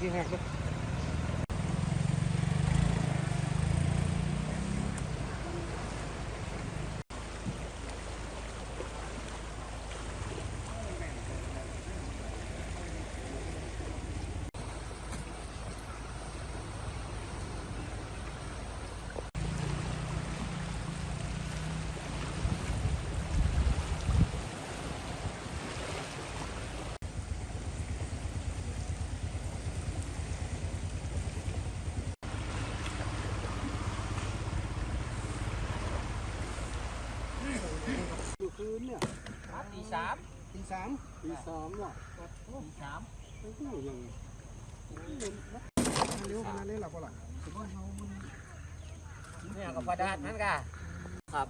ปีก อยู่คืนเนี่ยตีสามตีสามตีสามเนี่ยตีสามไม่รู้ยังเร็วขนาดนี้หรอเปล่าเนี่ยกับประดาษนั่นกะครับ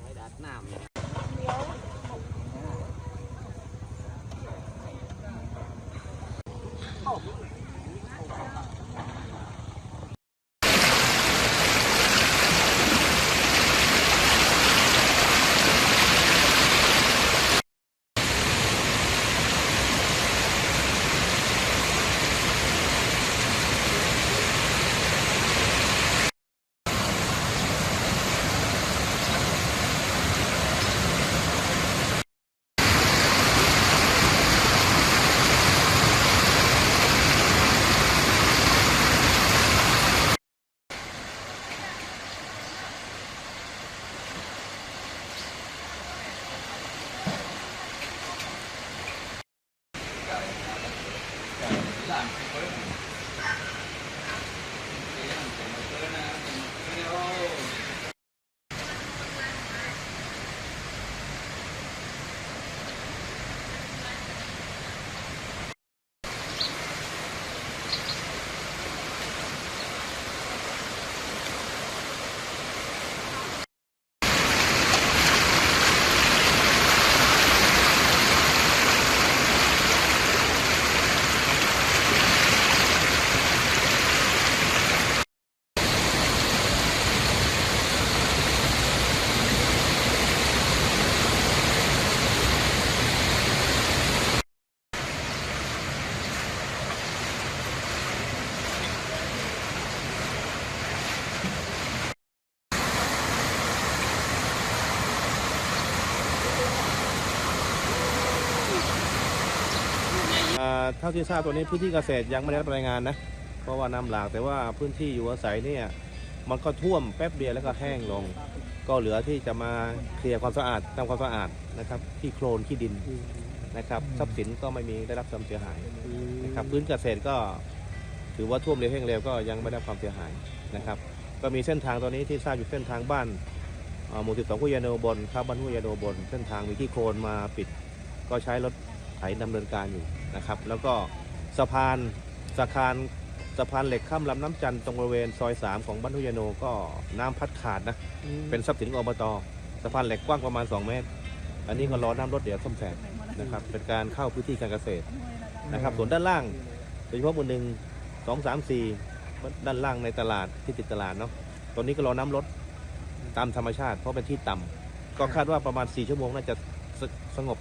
ไว้ดัดน้ำ はい。 เนี่ยอ่าท่าที่ทราบตัวนี้พื้นที่เกษตรยังไม่ได้รับรายงานนะ เพราะว่าน้ำหลากแต่ว่าพื้นที่อยู่อาศัยเนี่ยมันก็ท่วมแป๊บเดียวแล้วก็แห้งลง ก็เหลือที่จะมาเคลียร์ความสะอาดทำความสะอาดนะครับที่โคลนที่ดินนะครับทรัพย์สินก็ไม่มีได้รับความเสียหายนะครับพื้นเกษตรก็ถือว่าท่วมเร็วแห้งเร็วก็ยังไม่ได้ความเสียหายนะครับ ก็มีเส้นทางตอนนี้ที่ทราบอยู่เส้นทางบ้านหมู่ 12กุยาโนบนครับบ้านห้วยยาโนบน เส้นทางมีที่โคลนมาปิด ก็ใช้รถ ถดำเนินการอยู่นะครับ แล้วก็สะพานสะพานสะพานเหล็กข้ามลำน้ำจันทร์ตรงบริเวณซอย 3 ของบ้านห้วยยาโนก็น้ำพัดขาดนะ เป็นทรัพย์สินของอบตสะพานเหล็กกว้างประมาณ 2 เมตร อันนี้ก็รอน้ำรถเดี๋ยวซ่อมแซมนะครับ เป็นการเข้าพื้นที่การเกษตรนะครับส่วนด้านล่างโดยเฉพาะหมู่หนึ่งสองสามสี่ด้านล่างในตลาดที่ติดตลาดเนาะตอนนี้ก็รอน้ำลดตามธรรมชาติ เพราะเป็นที่ต่ำก็คาดว่าประมาณ 4 ชั่วโมงน่าจะสสงบ